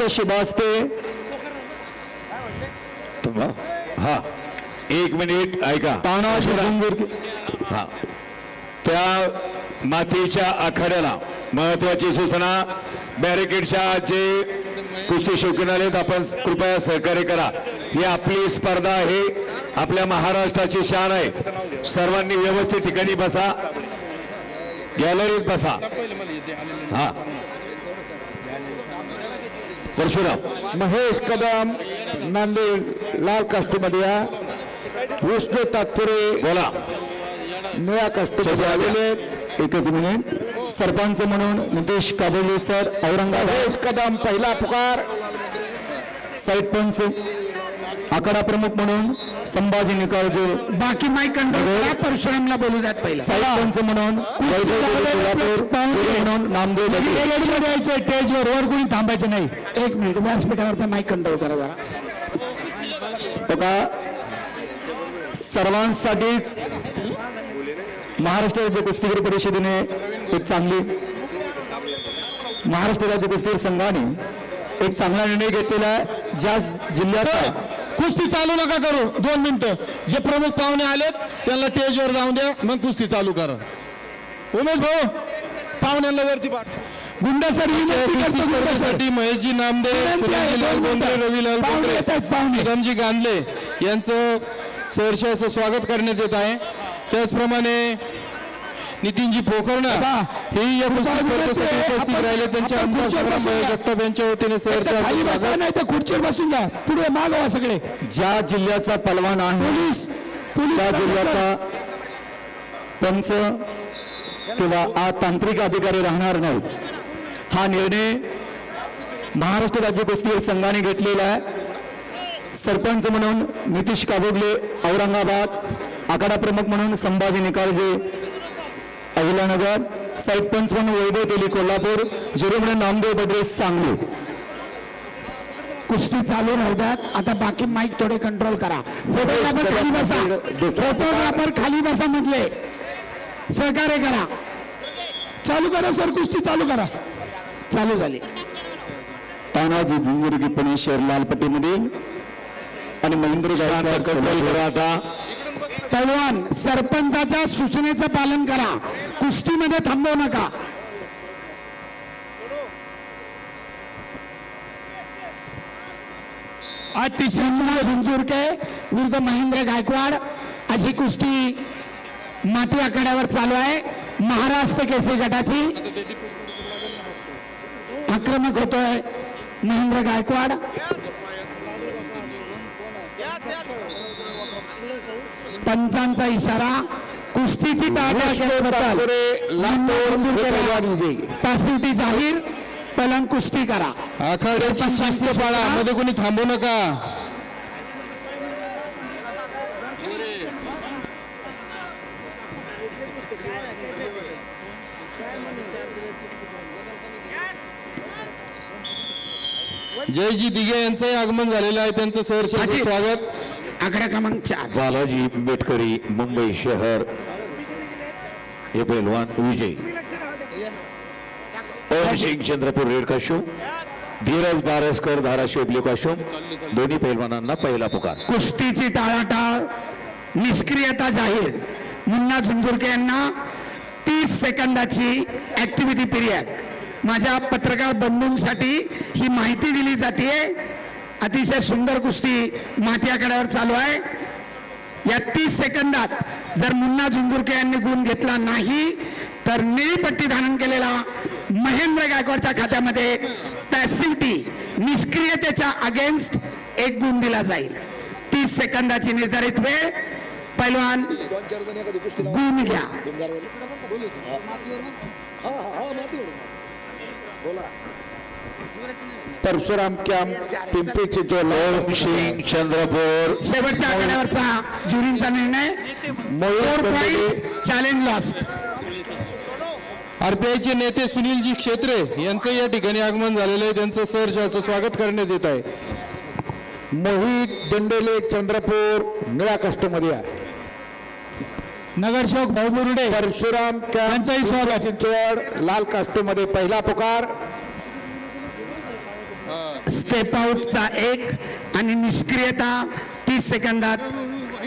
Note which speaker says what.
Speaker 1: यांच्या शिबास्ते
Speaker 2: तुम्हा हा. एक मिनिट ऐका.
Speaker 1: तानाजी
Speaker 2: हा. त्या मातीच्या आखाड्याला महत्वाची सूचना बॅरिकेडच्या जे कुस्ती शौकीन आलेत आपण कृपया सहकार्य करा. ही आपली स्पर्धा आहे. आपल्या महाराष्ट्राची शान आहे. सर्वांनी व्यवस्थित ठिकाणी बसा. गॅलरीत बसा. हा. परशुराम
Speaker 1: महेश कदम नांदेड लाल काष्टमध्ये विष्णू तात्पुरे
Speaker 2: बोला
Speaker 1: निळ्या काष्टमध्ये आलेले. एकच मिनिट सरपंच म्हणून नितेश काबोले सर औरंगाबाद महेश कदम पहिला पुकार साईड पंच आखाडा प्रमुख म्हणून संभाजी निकाळजे
Speaker 3: बाकी माईक कंट्रोल करा परशुरामला बोलू द्यात पहिला.
Speaker 1: म्हणून म्हणून नामदेव दगे.
Speaker 3: द्यायचं स्टेजवर वर कोणी थांबायचं नाही. एक मिनिट व्यासपीठावरचा माईक कंट्रोल करा जरा.
Speaker 1: बघा सर्वांसाठीच महाराष्ट्र राज्य कुस्तीगीर परिषदेने एक चांगली महाराष्ट्र राज्य कुस्तीगीर संघाने एक चांगला निर्णय घेतलेला आहे ज्या जिल्ह्यात
Speaker 4: कुस्ती चालू नका करू. दोन मिनिटं. जे प्रमुख पाहुणे आलेत त्यांना स्टेजवर जाऊन द्या मग कुस्ती चालू करा. उमेश भाऊ पाहुण्यांना वरती पाठ
Speaker 3: गुंडासाठी
Speaker 4: महेशजी नामदे. रविलाल बोंद्रे. सुदामजी गांधले यांचं सहर्ष असं स्वागत करण्यात येत आहे. त्याचप्रमाणे नितीनजी पोखरणार हेही या कुस्ती स्पर्धेसाठी उपस्थित राहिले. त्यांच्या आमदार संग्राम. जगताप यांच्या वतीने
Speaker 3: नाही तर खुर्चीवर बसून जा. पुढे मागवा सगळे.
Speaker 1: ज्या जिल्ह्याचा पलवान आहे
Speaker 3: पोलीस
Speaker 1: त्या. जिल्ह्याचा पंच किंवा आ तांत्रिक अधिकारी राहणार नाही हा निर्णय महाराष्ट्र राज्य कुस्तीगीर संघाने घेतलेला आहे. सरपंच म्हणून नितीश काबोगले औरंगाबाद आखाडा प्रमुख म्हणून संभाजी निकाळजे अहिलानगर साईड पंच म्हणून वैभव तेली कोल्हापूर जुरी म्हणून नामदेव बद्रे सांगली.
Speaker 3: कुस्ती चालू राहू द्यात. आता बाकी माईक थोडे कंट्रोल करा. फोटोग्राफर खाली बसा. फोटोग्राफर खाली बसा म्हटले. सहकार्य करा. चालू करा सर. कुस्ती चालू करा. चालू झाली.
Speaker 1: तानाजी झिंजुर्गी पुणे शहर लालपट्टीमध्ये आणि महेंद्र
Speaker 2: आता.
Speaker 3: पैलवान सरपंचाच्या सूचनेचं पालन करा. कुस्तीमध्ये थांबवू नका. अतिशय झुंझुरके विरुद्ध महेंद्र गायकवाड. अशी कुस्ती माती आखाड्यावर चालू आहे. महाराष्ट्र केसरी गटाची आक्रमक होतोय महेंद्र गायकवाड. पंचांचा इशारा कुस्तीची पॅसिव्हिटी जाहीर पलंग कुस्ती करा.
Speaker 4: आखाड्याची शिस्त पाळा मध्ये कोणी थांबू नका. जयजी दिघे यांचंही आगमन झालेलं आहे. त्यांचं सहर्ष. स्वागत.
Speaker 3: आकडा क्रमांक चार.
Speaker 2: बालाजी बेटकरी मुंबई शहर. हे पैलवान विजय. ओम सिंग चंद्रपूर रेड धीरज बारसकर धाराशिव ब्ल्यू काशूम दोन्ही पैलवानांना पहिला पुकार.
Speaker 3: कुस्तीची टाळाटाळ निष्क्रियता जाहीर. मुन्ना झुंझुरके यांना तीस सेकंदाची ऍक्टिव्हिटी पिरियड माझ्या पत्रकार बंधूंसाठी ही माहिती दिली जाते अतिशय सुंदर कुस्ती माती चालू आहे. या तीस सेकंदात जर मुन्ना झुंजुरके यांनी गुण घेतला नाही तर निळीपट्टी धारण केलेला महेंद्र गायकवाडच्या खात्यामध्ये पॅसिव्हिटी निष्क्रियतेच्या अगेन्स्ट एक गुण दिला जाईल. तीस सेकंदाची निर्धारित वेळ. पैलवान गुण घ्या.
Speaker 1: परशुराम कॅम्प पिंपरी चिंचवड
Speaker 2: सिंग चंद्रपूर.
Speaker 3: शेवटच्या आकड्यावरचा ज्युरींचा निर्णय. पॉईंट चॅलेंज लॉस्ट
Speaker 4: आरपीआयचे नेते सुनीलजी क्षेत्रे यांचं या ठिकाणी आगमन झालेलं आहे. त्यांचं सहर्ष असं स्वागत करण्यात येत आहे.
Speaker 1: मोहित दंडेले चंद्रपूर निळा काष्टमध्ये आहे.
Speaker 3: नगरसेवक भाऊ बुरुडे
Speaker 1: परशुराम
Speaker 3: त्यांचंही स्वागत.
Speaker 1: चिंचवड लाल काष्टमध्ये पहिला पुकार.
Speaker 3: स्टेप आउटचा एक आणि निष्क्रियता तीस सेकंदात